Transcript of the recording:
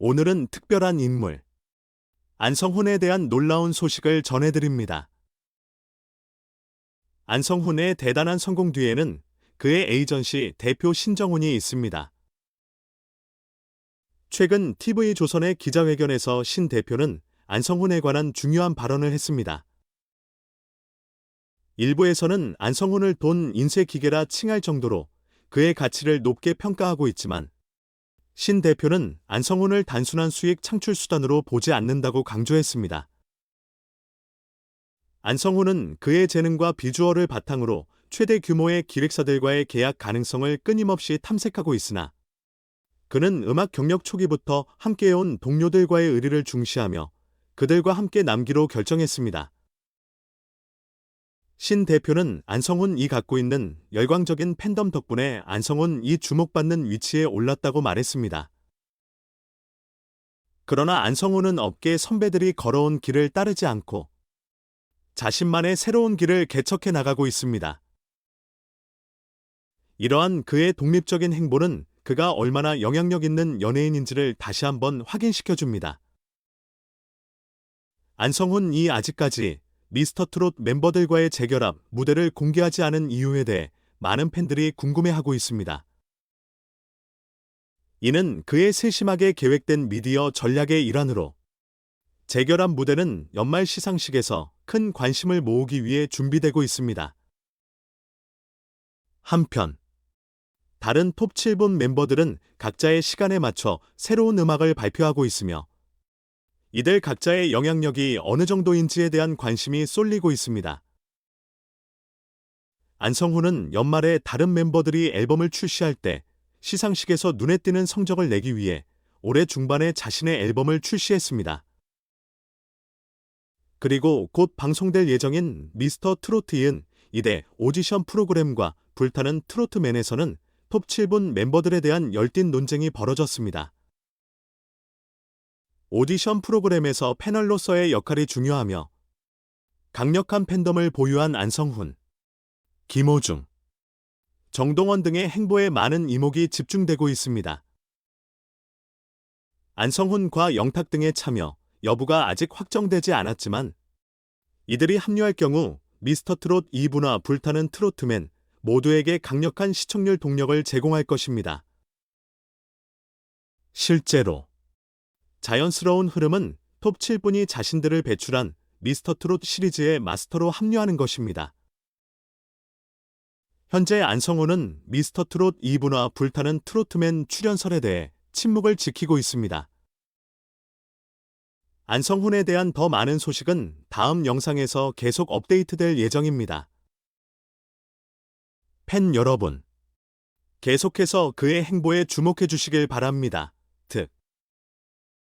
오늘은 특별한 인물, 안성훈에 대한 놀라운 소식을 전해드립니다. 안성훈의 대단한 성공 뒤에는 그의 에이전시 대표 신정훈이 있습니다. 최근 TV조선의 기자회견에서 신 대표는 안성훈에 관한 중요한 발언을 했습니다. 일부에서는 안성훈을 돈 인쇄 기계라 칭할 정도로 그의 가치를 높게 평가하고 있지만 신 대표는 안성훈을 단순한 수익 창출 수단으로 보지 않는다고 강조했습니다. 안성훈은 그의 재능과 비주얼을 바탕으로 최대 규모의 기획사들과의 계약 가능성을 끊임없이 탐색하고 있으나 그는 음악 경력 초기부터 함께해온 동료들과의 의리를 중시하며 그들과 함께 남기로 결정했습니다. 신 대표는 안성훈 이 갖고 있는 열광적인 팬덤 덕분에 안성훈 이 주목받는 위치에 올랐다고 말했습니다. 그러나 안성훈은 업계 선배들이 걸어온 길을 따르지 않고 자신만의 새로운 길을 개척해 나가고 있습니다. 이러한 그의 독립적인 행보는 그가 얼마나 영향력 있는 연예인인지를 다시 한번 확인시켜 줍니다. 안성훈 이 아직까지 미스터 트롯 멤버들과의 재결합 무대를 공개하지 않은 이유에 대해 많은 팬들이 궁금해하고 있습니다. 이는 그의 세심하게 계획된 미디어 전략의 일환으로 재결합 무대는 연말 시상식에서 큰 관심을 모으기 위해 준비되고 있습니다. 한편 다른 톱 7분 멤버들은 각자의 시간에 맞춰 새로운 음악을 발표하고 있으며 이들 각자의 영향력이 어느 정도인지에 대한 관심이 쏠리고 있습니다. 안성훈은 연말에 다른 멤버들이 앨범을 출시할 때 시상식에서 눈에 띄는 성적을 내기 위해 올해 중반에 자신의 앨범을 출시했습니다. 그리고 곧 방송될 예정인 미스터 트로트인 이대 오디션 프로그램과 불타는 트로트맨에서는 톱 7분 멤버들에 대한 열띤 논쟁이 벌어졌습니다. 오디션 프로그램에서 패널로서의 역할이 중요하며 강력한 팬덤을 보유한 안성훈, 김호중, 정동원 등의 행보에 많은 이목이 집중되고 있습니다. 안성훈과 영탁 등의 참여 여부가 아직 확정되지 않았지만 이들이 합류할 경우 미스터 트롯 2부나 불타는 트로트맨 모두에게 강력한 시청률 동력을 제공할 것입니다. 실제로 자연스러운 흐름은 톱 7분이 자신들을 배출한 미스터 트롯 시리즈의 마스터로 합류하는 것입니다. 현재 안성호는 미스터 트롯 2부나 불타는 트로트맨 출연설에 대해 침묵을 지키고 있습니다. 안성훈에 대한 더 많은 소식은 다음 영상에서 계속 업데이트될 예정입니다. 팬 여러분, 계속해서 그의 행보에 주목해 주시길 바랍니다.